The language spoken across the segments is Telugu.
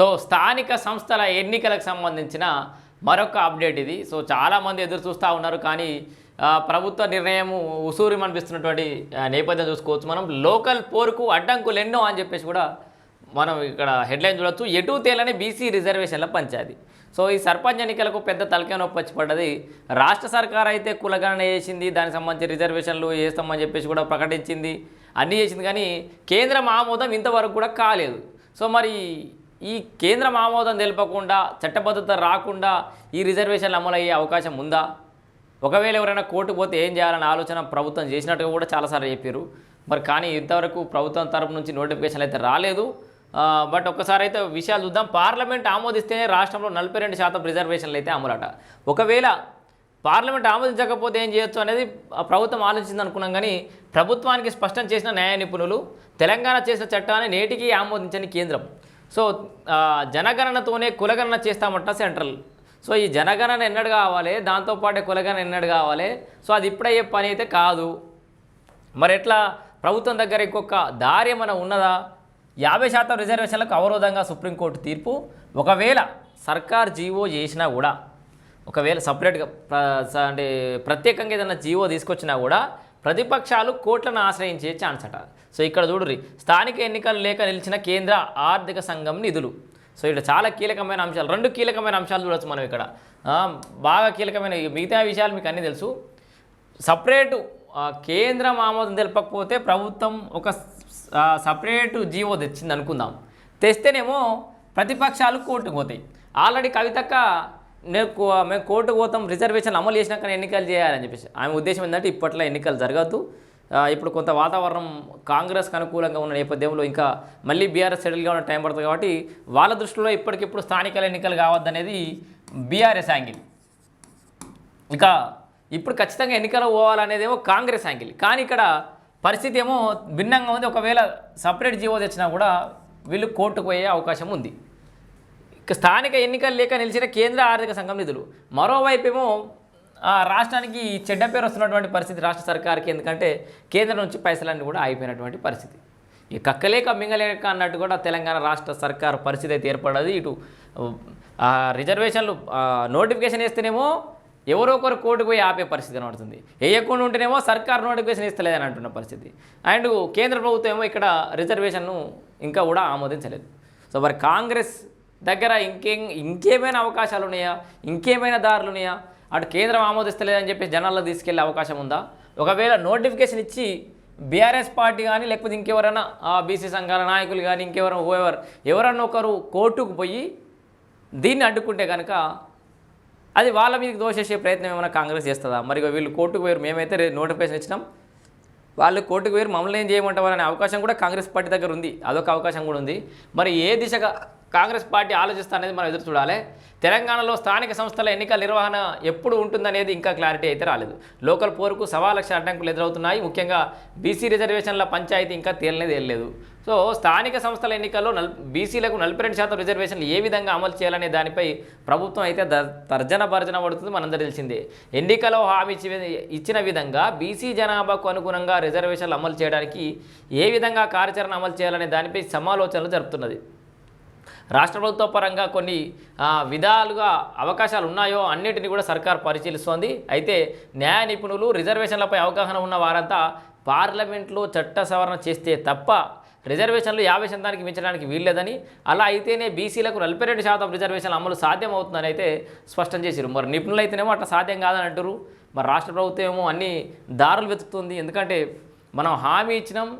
సో స్థానిక సంస్థల ఎన్నికలకు సంబంధించిన మరొక అప్డేట్ ఇది. సో చాలామంది ఎదురు చూస్తూ ఉన్నారు. కానీ ప్రభుత్వ నిర్ణయం ఉసూరి అనిపిస్తున్నటువంటి నేపథ్యం చూసుకోవచ్చు మనం. లోకల్ పోరుకు అడ్డంకులు ఎన్నో అని చెప్పేసి కూడా మనం ఇక్కడ హెడ్లైన్ చూడొచ్చు. ఎటు తేలని బీసీ రిజర్వేషన్ల పంచాయతీ. సో ఈ సర్పంచ్ ఎన్నికలకు పెద్ద తలకే నొప్పి వచ్చి పడ్డది. రాష్ట్ర సర్కార్ అయితే కులగణన చేసింది. దానికి సంబంధించి రిజర్వేషన్లు చేస్తామని చెప్పేసి కూడా ప్రకటించింది. అన్నీ చేసింది. కానీ కేంద్రం ఆమోదం ఇంతవరకు కూడా కాలేదు. సో మరి ఈ కేంద్రం ఆమోదం తెలపకుండా చట్టబద్ధత రాకుండా ఈ రిజర్వేషన్లు అమలయ్యే అవకాశం ఉందా? ఒకవేళ ఎవరైనా కోర్టుకు పోతే ఏం చేయాలనే ఆలోచన ప్రభుత్వం చేసినట్టుగా కూడా చాలాసార్లు చెప్పారు. మరి కానీ ఇంతవరకు ప్రభుత్వం తరపు నుంచి నోటిఫికేషన్ అయితే రాలేదు. బట్ ఒక్కసారి అయితే విషయాలు చూద్దాం. పార్లమెంట్ ఆమోదిస్తేనే రాష్ట్రంలో నలభై రెండు శాతం రిజర్వేషన్లు అయితే అమలట. ఒకవేళ పార్లమెంట్ ఆమోదించకపోతే ఏం చేయొచ్చు అనేది ప్రభుత్వం ఆలోచించింది అనుకున్నాం కానీ ప్రభుత్వానికి స్పష్టం చేసిన న్యాయ నిపుణులు తెలంగాణ చేసిన చట్టాన్ని నేటికి ఆమోదించని కేంద్రం. సో జనగణనతోనే కులగణన చేస్తామంట సెంట్రల్. సో ఈ జనగణన ఎన్నడు కావాలి దాంతోపాటే కులగణన ఎన్నడు కావాలి? సో అది ఇప్పుడయ్యే పని అయితే కాదు. మరి ఎట్లా? ప్రభుత్వం దగ్గర ఇంకొక దారి ఏమైనా ఉన్నదా? యాభై శాతం రిజర్వేషన్లకు అవరోధంగా సుప్రీంకోర్టు తీర్పు. ఒకవేళ సర్కార్ జీవో చేసినా కూడా ఒకవేళ సపరేట్గా అంటే ప్రత్యేకంగా ఏదైనా జీవో తీసుకొచ్చినా కూడా ప్రతిపక్షాలు కోట్లను ఆశ్రయించే ఛాన్స్ అంటారు సో ఇక్కడ చూడుర్రి స్థానిక ఎన్నికలు లేక నిలిచిన కేంద్ర ఆర్థిక సంఘం నిధులు. సో ఇక్కడ చాలా కీలకమైన అంశాలు రెండు కీలకమైన అంశాలు చూడొచ్చు మనం ఇక్కడ. బాగా కీలకమైన మిగతా విషయాలు మీకు అన్నీ తెలుసు. సపరేటు కేంద్రం ఆమోదం తెలపకపోతే ప్రభుత్వం ఒక సపరేటు జీవో తెచ్చింది అనుకుందాం. తెస్తేనేమో ప్రతిపక్షాలు కోర్టుకు పోతాయి. ఆల్రెడీ కవితక్క నేను మేము కోర్టుకు పోతాం రిజర్వేషన్ అమలు చేసినాక ఎన్నికలు చేయాలని చెప్పేసి. ఆమె ఉద్దేశం ఏంటంటే ఇప్పట్లో ఎన్నికలు జరగద్దు. ఇప్పుడు కొంత వాతావరణం కాంగ్రెస్కి అనుకూలంగా ఉన్న నేపథ్యంలో ఇంకా మళ్ళీ బీఆర్ఎస్ సెటిల్గా ఉన్న టైం పడుతుంది కాబట్టి వాళ్ళ దృష్టిలో ఇప్పటికిప్పుడు స్థానిక ఎన్నికలు కావద్దనేది బీఆర్ఎస్ యాంగిల్. ఇక ఇప్పుడు ఖచ్చితంగా ఎన్నికలు పోవాలనేదేమో కాంగ్రెస్ యాంగిల్. కానీ ఇక్కడ పరిస్థితి ఏమో భిన్నంగా ఉంది. ఒకవేళ సపరేట్ జీవో తెచ్చినా కూడా వీళ్ళు కోర్టుకు పోయే అవకాశం ఉంది. ఇక స్థానిక ఎన్నికలు లేక నిలిచిన కేంద్ర ఆర్థిక సంఘం నిధులు. మరోవైపు ఏమో రాష్ట్రానికి చెడ్డ పేరు వస్తున్నటువంటి పరిస్థితి రాష్ట్ర సర్కార్కి ఎందుకంటే కేంద్రం నుంచి పైసలన్నీ కూడా అయిపోయినటువంటి పరిస్థితి. ఈ కక్కలేక మింగలేక అన్నట్టు కూడా తెలంగాణ రాష్ట్ర సర్కార్ పరిస్థితి అయితే ఏర్పడదు. ఇటు రిజర్వేషన్లు నోటిఫికేషన్ వేస్తేనేమో ఎవరో ఒకరు కోర్టుకు పోయి ఆపే పరిస్థితి కనబడుతుంది. వేయకుండా ఉంటేనేమో సర్కార్ నోటిఫికేషన్ ఇస్తలేదని అంటున్న పరిస్థితి. అండ్ కేంద్ర ప్రభుత్వం ఏమో ఇక్కడ రిజర్వేషన్ను ఇంకా కూడా ఆమోదించలేదు. సో మరి కాంగ్రెస్ దగ్గర ఇంకేం ఇంకేమైనా అవకాశాలు ఉన్నాయా? ఇంకేమైనా దారులు ఉన్నాయా? అటు కేంద్రం ఆమోదిస్తలేదని చెప్పి జనాల్లో తీసుకెళ్ళే అవకాశం ఉందా? ఒకవేళ నోటిఫికేషన్ ఇచ్చి బీఆర్ఎస్ పార్టీ కానీ లేకపోతే ఇంకెవరైనా బీసీ సంఘాల నాయకులు కానీ ఇంకెవరైనా ఎవరు ఎవరన్నా ఒకరు కోర్టుకు పోయి దీన్ని అడ్డుకుంటే కనుక అది వాళ్ళ మీదకి దోషేసే ప్రయత్నం ఏమైనా కాంగ్రెస్ చేస్తుందా? మరి వీళ్ళు కోర్టుకు పోయారు మేమైతే నోటిఫికేషన్ ఇచ్చినాం. వాళ్ళు కోర్టుకు వేరు మమ్మల్ని ఏం చేయమంటారు అనే అవకాశం కూడా కాంగ్రెస్ పార్టీ దగ్గర ఉంది. అదొక అవకాశం కూడా ఉంది. మరి ఏ దిశగా కాంగ్రెస్ పార్టీ ఆలోచిస్తా అనేది మనం ఎదురు చూడాలి. తెలంగాణలో స్థానిక సంస్థల ఎన్నికల నిర్వహణ ఎప్పుడు ఉంటుందనేది ఇంకా క్లారిటీ అయితే రాలేదు. లోకల్ పోరుకు సవా లక్ష అడ్డంకులు ఎదురవుతున్నాయి. ముఖ్యంగా బీసీ రిజర్వేషన్ల పంచాయతీ ఇంకా తేలనే తేలలేదు సో స్థానిక సంస్థల ఎన్నికల్లో నల్ బీసీలకు నలభై రెండు శాతం రిజర్వేషన్లు ఏ విధంగా అమలు చేయాలనే దానిపై ప్రభుత్వం అయితే తర్జన భర్జన పడుతుంది మనందరూ తెలిసిందే. ఎన్నికలో హామీ ఇచ్చిన విధంగా బీసీ జనాభాకు అనుగుణంగా రిజర్వేషన్లు అమలు చేయడానికి ఏ విధంగా కార్యాచరణ అమలు చేయాలనే దానిపై సమాలోచనలు జరుపుతున్నది. రాష్ట్ర ప్రభుత్వ పరంగా కొన్ని విధాలుగా అవకాశాలు ఉన్నాయో అన్నిటిని కూడా సర్కార్ పరిశీలిస్తోంది. అయితే న్యాయ నిపుణులు రిజర్వేషన్లపై అవగాహన ఉన్న వారంతా పార్లమెంట్లో చట్ట సవరణ చేస్తే తప్ప రిజర్వేషన్లు యాభై శాతానికి మించడానికి వీల్లేదని అలా అయితేనే బీసీలకు నలభై రెండు శాతం రిజర్వేషన్లు అమలు సాధ్యం అవుతుందని అయితే స్పష్టం చేశారు. మరి నిపుణులు అయితేనేమో అట్లా సాధ్యం కాదని అంటారు మరి రాష్ట్ర ప్రభుత్వం ఏమో అన్ని దారులు వెతుకుతుంది. ఎందుకంటే మనం హామీ ఇచ్చినాం.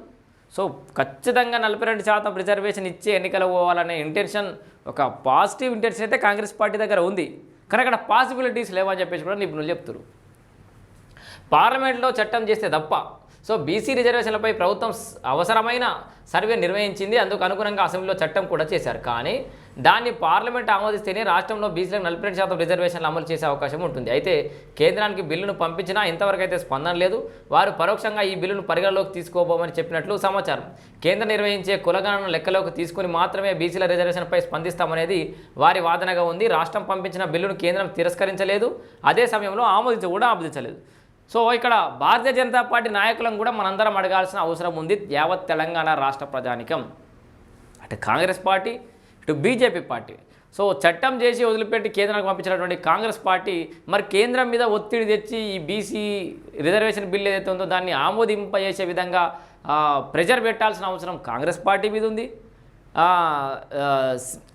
సో ఖచ్చితంగా నలభై రెండు శాతం రిజర్వేషన్ ఇచ్చి ఎన్నికలు పోవాలనే ఇంటెన్షన్ ఒక పాజిటివ్ ఇంటెన్షన్ అయితే కాంగ్రెస్ పార్టీ దగ్గర ఉంది. కానీ అక్కడ పాసిబిలిటీస్ లేవని చెప్పేసి కూడా నిపుణులు చెప్తారు పార్లమెంట్లో చట్టం చేస్తే తప్ప సో బీసీ రిజర్వేషన్లపై ప్రభుత్వం అవసరమైన సర్వే నిర్వహించింది. అందుకు అనుగుణంగా అసెంబ్లీలో చట్టం కూడా చేశారు. కానీ దాన్ని పార్లమెంట్ ఆమోదిస్తేనే రాష్ట్రంలో బీసీలకు నలభై రెండు శాతం రిజర్వేషన్లు అమలు చేసే అవకాశం ఉంటుంది. అయితే కేంద్రానికి బిల్లును పంపించినా ఇంతవరకు అయితే స్పందన లేదు. వారు పరోక్షంగా ఈ బిల్లును పరిగణలోకి తీసుకోబోమని చెప్పినట్లు సమాచారం. కేంద్రం నిర్వహించే కులగణన లెక్కలోకి తీసుకుని మాత్రమే బీసీల రిజర్వేషన్పై స్పందిస్తామనేది వారి వాదనగా ఉంది. రాష్ట్రం పంపించిన బిల్లును కేంద్రం తిరస్కరించలేదు. అదే సమయంలో ఆమోదించ కూడా ఆమోదించలేదు. సో ఇక్కడ భారతీయ జనతా పార్టీ నాయకులను కూడా మనందరం అడగాల్సిన అవసరం ఉంది యావత్ తెలంగాణ రాష్ట్ర ప్రజానికం. అటు కాంగ్రెస్ పార్టీ ఇటు బీజేపీ పార్టీ. సో చట్టం చేసి వదిలిపెట్టి కేంద్రానికి పంపించినటువంటి కాంగ్రెస్ పార్టీ మరి కేంద్రం మీద ఒత్తిడి తెచ్చి ఈ బీసీ రిజర్వేషన్ బిల్ ఏదైతే ఉందో దాన్ని ఆమోదింపజేసే విధంగా ప్రెజర్ పెట్టాల్సిన అవసరం కాంగ్రెస్ పార్టీ మీద ఉంది.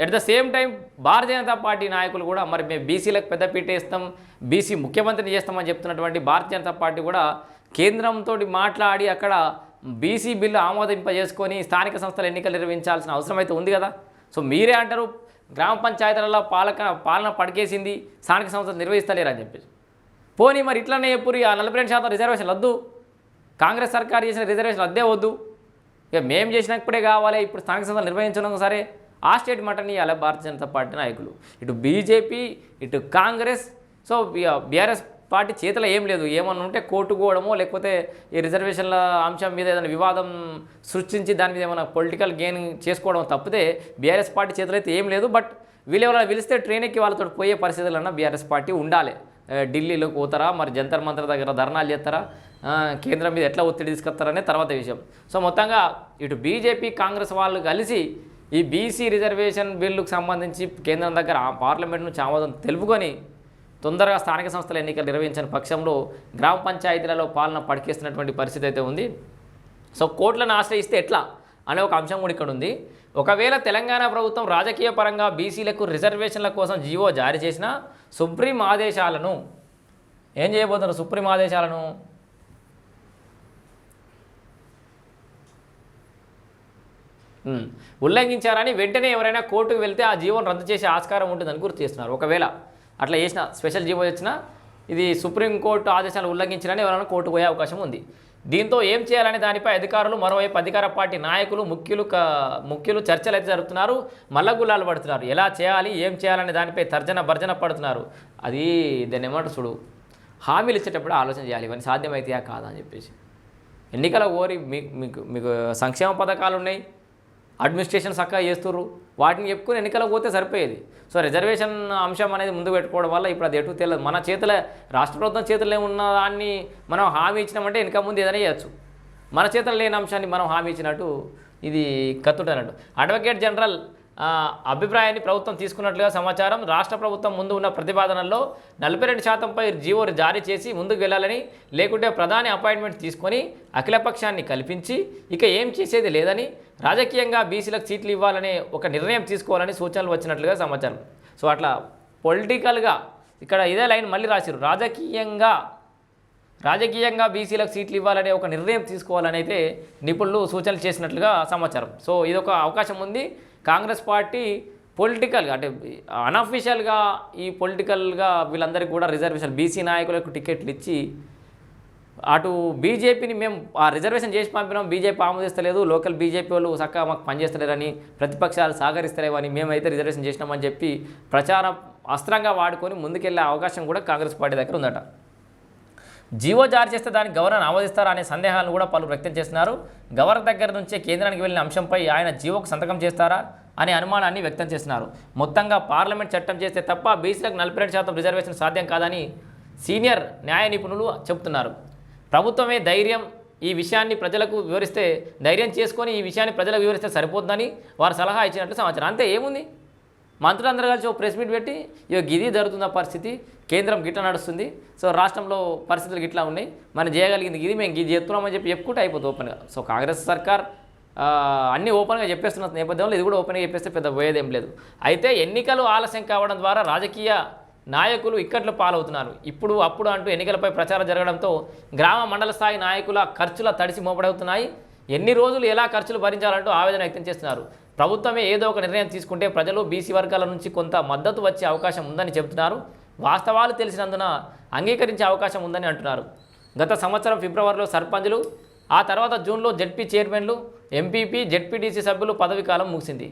At the same time Bharatiya Janata party నాయకులు కూడా మరి మేము బీసీలకు పెద్దపీట ఇస్తాం వేస్తాం బీసీ ముఖ్యమంత్రిని చేస్తామని చెప్తున్నటువంటి భారతీయ జనతా పార్టీ కూడా కేంద్రంతో మాట్లాడి అక్కడ బీసీ బిల్లు ఆమోదింపజేసుకొని స్థానిక సంస్థల ఎన్నికలు నిర్వహించాల్సిన అవసరం అయితే ఉంది కదా. సో మీరే అంటారు గ్రామ పంచాయతీలలో పాలక పాలన పడికేసింది స్థానిక సంస్థలు నిర్వహిస్తలేరని చెప్పేసి. పోనీ మరి ఇట్లనే ఎప్పుడు ఆ నలభై రెండు శాతం రిజర్వేషన్ వద్దు? కాంగ్రెస్ సర్కార్ చేసిన రిజర్వేషన్ అద్దే వద్దు? ఇక మేము చేసినప్పుడే కావాలి ఇప్పుడు స్థానిక సంస్థలు నిర్వహించడం సరే ఆ స్టేట్ మటన్ ఇవ్వాలి భారతీయ జనతా పార్టీ నాయకులు. ఇటు బీజేపీ ఇటు కాంగ్రెస్ సో బీఆర్ఎస్ పార్టీ చేతిలో ఏం లేదు. ఏమన్నా ఉంటే కోట్టుకోవడమో లేకపోతే ఈ రిజర్వేషన్ల అంశం మీద ఏదైనా వివాదం సృష్టించి దాని మీద ఏమైనా పొలిటికల్ గెయిన్ చేసుకోవడం తప్పితే బీఆర్ఎస్ పార్టీ చేతిలో అయితే ఏం లేదు. బట్ వీళ్ళు ఎవరైనా పిలిస్తే ఎక్కి వాళ్ళతో పోయే పరిస్థితులన్నా బీఆర్ఎస్ పార్టీ ఉండాలి. ఢిల్లీలోకి పోతారా? మరి జంతర్ మంతర్ దగ్గర ధర్నాలు చేస్తారా? కేంద్రం మీద ఎట్లా ఒత్తిడి తీసుకొస్తారనే తర్వాత విషయం. సో మొత్తంగా ఇటు బీజేపీ కాంగ్రెస్ వాళ్ళు కలిసి ఈ బీసీ రిజర్వేషన్ బిల్లుకు సంబంధించి కేంద్రం దగ్గర ఆ పార్లమెంట్ తెలుపుకొని తొందరగా స్థానిక సంస్థల ఎన్నికలు నిర్వహించిన పక్షంలో గ్రామ పంచాయతీలలో పాలన పడికేస్తున్నటువంటి పరిస్థితి అయితే ఉంది. సో కోట్లను ఆశ్రయిస్తే ఎట్లా? అనే ఒక అంశం కూడా ఇక్కడ ఉంది ఒకవేళ తెలంగాణ ప్రభుత్వం రాజకీయ పరంగా బీసీలకు రిజర్వేషన్ల కోసం జీవో జారీ చేసిన సుప్రీం ఆదేశాలను ఏం చేయబోతున్నారు సుప్రీం ఆదేశాలను? ఉల్లంఘించారని వెంటనే ఎవరైనా కోర్టుకు వెళ్తే ఆ జీవోను రద్దు చేసే ఆస్కారం ఉంటుందని గుర్తు చేస్తున్నారు. ఒకవేళ అట్లా చేసిన స్పెషల్ జీవో వచ్చినా ఇది సుప్రీంకోర్టు ఆదేశాలు ఉల్లంఘించాలని ఎవరైనా కోర్టుకు పోయే అవకాశం ఉంది. దీంతో ఏం చేయాలనే దానిపై అధికారులు మరోవైపు అధికార పార్టీ నాయకులు ముఖ్యులు ముఖ్యులు చర్చలు అయితే జరుపుతున్నారు. మల్లగుల్లాలు పడుతున్నారు. ఎలా చేయాలి ఏం చేయాలనే దానిపై తర్జన భర్జన పడుతున్నారు. అది దాన్ని ఏమంటారు చూడు హామీలు ఇచ్చేటప్పుడు ఆలోచన చేయాలి. ఇవన్నీ సాధ్యమైతే కాదా అని చెప్పేసి. ఎన్నికల ఓరి మీకు మీకు మీకు సంక్షేమ పథకాలు ఉన్నాయి. అడ్మినిస్ట్రేషన్ చక్కగా చేస్తుర్రు. వాటిని చెప్పుకుని ఎన్నికలకు పోతే సరిపోయేది. సో రిజర్వేషన్ అంశం అనేది ముందు పెట్టుకోవడం వల్ల ఇప్పుడు అది ఎటు తెలియదు మన చేతిలో రాష్ట్ర ప్రభుత్వం చేతిలో ఉన్న దాన్ని మనం హామీ ఇచ్చినామంటే వెనక ముందు ఏదైనా చేయొచ్చు. మన చేతిలో లేని అంశాన్ని మనం హామీ ఇచ్చినట్టు ఇది కత్తుటనట్టు అడ్వకేట్ జనరల్ అభిప్రాయాన్ని ప్రభుత్వం తీసుకున్నట్లుగా సమాచారం. రాష్ట్ర ప్రభుత్వం ముందు ఉన్న ప్రతిపాదనల్లో నలభై రెండు శాతంపై జీవో జారీ చేసి ముందుకు వెళ్ళాలని లేకుంటే ప్రధాని అపాయింట్మెంట్ తీసుకొని అఖిలపక్షాన్ని కల్పించి ఇక ఏం చేసేది లేదని రాజకీయంగా బీసీలకు సీట్లు ఇవ్వాలనే ఒక నిర్ణయం తీసుకోవాలని సూచనలు వచ్చినట్లుగా సమాచారం. సో అట్లా పొలిటికల్గా ఇక్కడ ఇదే లైన్ మళ్ళీ రాసిరు రాజకీయంగా రాజకీయంగా బీసీలకు సీట్లు ఇవ్వాలనే ఒక నిర్ణయం తీసుకోవాలని అయితే నిపుణులు సూచనలు చేసినట్లుగా సమాచారం. సో ఇదొక అవకాశం ఉంది. కాంగ్రెస్ పార్టీ పొలిటికల్గా అంటే అనఫిషియల్గా ఈ పొలిటికల్గా వీళ్ళందరికీ కూడా రిజర్వేషన్ బీసీ నాయకులకు టికెట్లు ఇచ్చి అటు బీజేపీని మేము ఆ రిజర్వేషన్ చేసి పంపినాం బీజేపీ ఆమోదిస్తలేదు లోకల్ బీజేపీ వాళ్ళు చక్కగా మాకు పనిచేస్తలేరని ప్రతిపక్షాలు సహకరిస్తలేవని మేమైతే రిజర్వేషన్ చేసినామని చెప్పి ప్రచారం అస్త్రంగా వాడుకొని ముందుకెళ్ళే అవకాశం కూడా కాంగ్రెస్ పార్టీ దగ్గర ఉందట. జీవో జారీ చేస్తే దానికి గవర్నర్ ఆమోదిస్తారా అనే సందేహాలను కూడా పలు వ్యక్తం చేస్తున్నారు. గవర్నర్ దగ్గర నుంచే కేంద్రానికి వెళ్ళిన అంశంపై ఆయన జీవోకు సంతకం చేస్తారా అనే అనుమానాన్ని వ్యక్తం చేస్తున్నారు. మొత్తంగా పార్లమెంట్ చట్టం చేస్తే తప్ప బీసీలకు నలభై రెండు శాతం రిజర్వేషన్ సాధ్యం కాదని సీనియర్ న్యాయ నిపుణులు చెబుతున్నారు. ప్రభుత్వమే ధైర్యం ఈ విషయాన్ని ప్రజలకు వివరిస్తే ధైర్యం చేసుకొని ఈ విషయాన్ని ప్రజలకు వివరిస్తే సరిపోతుందని వారు సలహా ఇచ్చినట్లు సమాచారం. అంతే ఏముంది? మంత్రులందరూ కలిసి ఒక ప్రెస్ మీట్ పెట్టి ఇక గిది జరుగుతున్న పరిస్థితి కేంద్రం గిట్ల నడుస్తుంది. సో రాష్ట్రంలో పరిస్థితులు గిట్లా ఉన్నాయి. మనం చేయగలిగింది ఇది మేము ఇది చేస్తున్నామని చెప్పి చెప్పుకుంటే అయిపోతుంది ఓపెన్గా. సో కాంగ్రెస్ సర్కార్ అన్నీ ఓపెన్గా చెప్పేస్తున్న నేపథ్యంలో ఇది కూడా ఓపెన్గా చెప్పేస్తే పెద్ద పోయేదేం లేదు. అయితే ఎన్నికలు ఆలస్యం కావడం ద్వారా రాజకీయ నాయకులు ఇక్కట్లో పాలవుతున్నారు. ఇప్పుడు అప్పుడు అంటూ ఎన్నికలపై ప్రచారం జరగడంతో గ్రామ మండల స్థాయి నాయకుల ఖర్చుల తడిసి మోపడవుతున్నాయి. ఎన్ని రోజులు ఎలా ఖర్చులు భరించాలంటూ ఆవేదన వ్యక్తం చేస్తున్నారు. ప్రభుత్వమే ఏదో ఒక నిర్ణయం తీసుకుంటే ప్రజలు బీసీ వర్గాల నుంచి కొంత మద్దతు వచ్చే అవకాశం ఉందని చెబుతున్నారు. వాస్తవాలు తెలిసినందున అంగీకరించే అవకాశం ఉందని అంటున్నారు. గత సంవత్సరం ఫిబ్రవరిలో సర్పంచులు ఆ తర్వాత జూన్లో జెడ్పీ చైర్మన్లు ఎంపీపీ జెడ్పీటీసీ సభ్యులు పదవి కాలం ముగిసింది.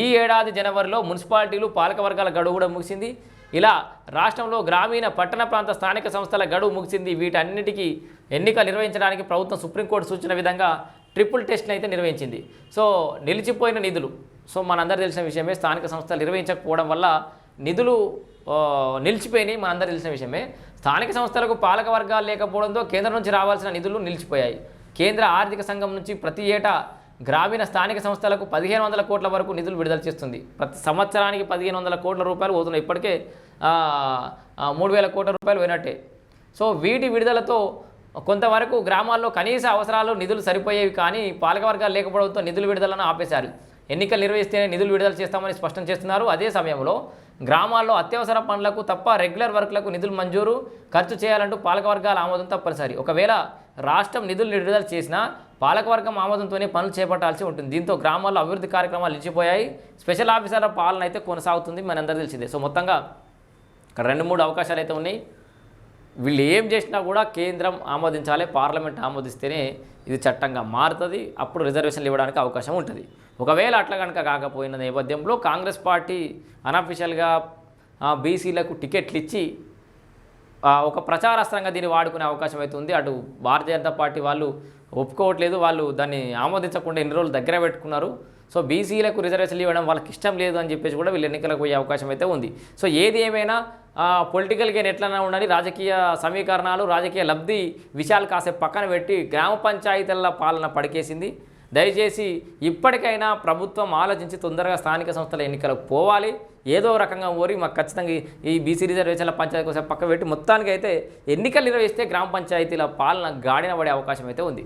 ఈ ఏడాది జనవరిలో మున్సిపాలిటీలు పాలకవర్గాల గడువు కూడా ముగిసింది. ఇలా రాష్ట్రంలో గ్రామీణ పట్టణ ప్రాంత స్థానిక సంస్థల గడువు ముగిసింది. వీటన్నిటికీ ఎన్నిక నిర్వహించడానికి ప్రభుత్వం సుప్రీంకోర్టు సూచన విధంగా ట్రిపుల్ టెస్ట్ని అయితే నిర్వహించింది. సో నిలిచిపోయిన నిధులు. సో మనందరూ తెలిసిన విషయమే స్థానిక సంస్థలు నిర్వహించకపోవడం వల్ల నిధులు నిలిచిపోయినాయి మనందరూ తెలిసిన విషయమే. స్థానిక సంస్థలకు పాలక వర్గాలు లేకపోవడంతో కేంద్రం నుంచి రావాల్సిన నిధులు నిలిచిపోయాయి. కేంద్ర ఆర్థిక సంఘం నుంచి ప్రతి ఏటా గ్రామీణ స్థానిక సంస్థలకు పదిహేను వందల కోట్ల వరకు నిధులు విడుదల చేస్తుంది. ప్రతి సంవత్సరానికి పదిహేను వందల కోట్ల రూపాయలు పోతున్నాయి. ఇప్పటికే మూడు వేల కోట్ల రూపాయలు పోయినట్టే. సో వీటి విడుదలతో కొంతవరకు గ్రామాల్లో కనీస అవసరాలు నిధులు సరిపోయేవి కానీ పాలకవర్గాలు లేకపోవడంతో నిధులు విడుదలను ఆపేశారు. ఎన్నికలు నిర్వహిస్తేనే నిధులు విడుదల చేస్తామని స్పష్టం చేస్తున్నారు. అదే సమయంలో గ్రామాల్లో అత్యవసర పనులకు తప్ప రెగ్యులర్ వర్క్లకు నిధులు మంజూరు ఖర్చు చేయాలంటూ పాలకవర్గాల ఆమోదం తప్పనిసరి. ఒకవేళ రాష్ట్రం నిధులు విడుదల చేసినా పాలకవర్గం ఆమోదంతోనే పనులు చేపట్టాల్సి ఉంటుంది. దీంతో గ్రామాల్లో అభివృద్ధి కార్యక్రమాలు నిలిచిపోయాయి. స్పెషల్ ఆఫీసర్ల పాలన అయితే కొనసాగుతుంది. మనందరూ తెలిసిందే. సో మొత్తంగా ఇక్కడ రెండు మూడు అవకాశాలు అయితే ఉన్నాయి. వీళ్ళు ఏం చేసినా కూడా కేంద్రం ఆమోదించాలి పార్లమెంట్ ఆమోదిస్తేనే ఇది చట్టంగా మారుతుంది. అప్పుడు రిజర్వేషన్లు ఇవ్వడానికి అవకాశం ఉంటుంది. ఒకవేళ అట్లా కనుక కాకపోయిన నేపథ్యంలో కాంగ్రెస్ పార్టీ అనఫీషియల్గా బీసీలకు టికెట్లు ఇచ్చి ఒక ప్రచారాస్త్రంగా దీన్ని వాడుకునే అవకాశం అయితే ఉంది. అటు భారతీయ జనతా పార్టీ వాళ్ళు ఒప్పుకోవట్లేదు. వాళ్ళు దాన్ని ఆమోదించకుండా ఎన్ని రోజులు దగ్గర పెట్టుకున్నారు. సో బీసీలకు రిజర్వేషన్లు ఇవ్వడం వాళ్ళకి ఇష్టం లేదు అని చెప్పేసి కూడా వీళ్ళు ఎన్నికలకు పోయే అవకాశం అయితే ఉంది. సో ఏది ఏమైనా పొలిటికల్ గేన్ ఎట్లన్నా ఉండాలి రాజకీయ సమీకరణాలు రాజకీయ లబ్ధి విషయాలు కాసేపు పక్కన పెట్టి గ్రామ పంచాయతీల పాలన పడికేసింది. దయచేసి ఇప్పటికైనా ప్రభుత్వం ఆలోచించి తొందరగా స్థానిక సంస్థల ఎన్నికలకు పోవాలి. ఏదో రకంగా ఓరి మాకు ఖచ్చితంగా ఈ- ఈ బీసీ రిజర్వేషన్ల పంచాయతీ కోసం పక్క పెట్టి మొత్తానికి అయితే ఎన్నికలు నిర్వహిస్తే గ్రామ పంచాయతీల పాలన గాడిన పడే అవకాశం అయితే ఉంది.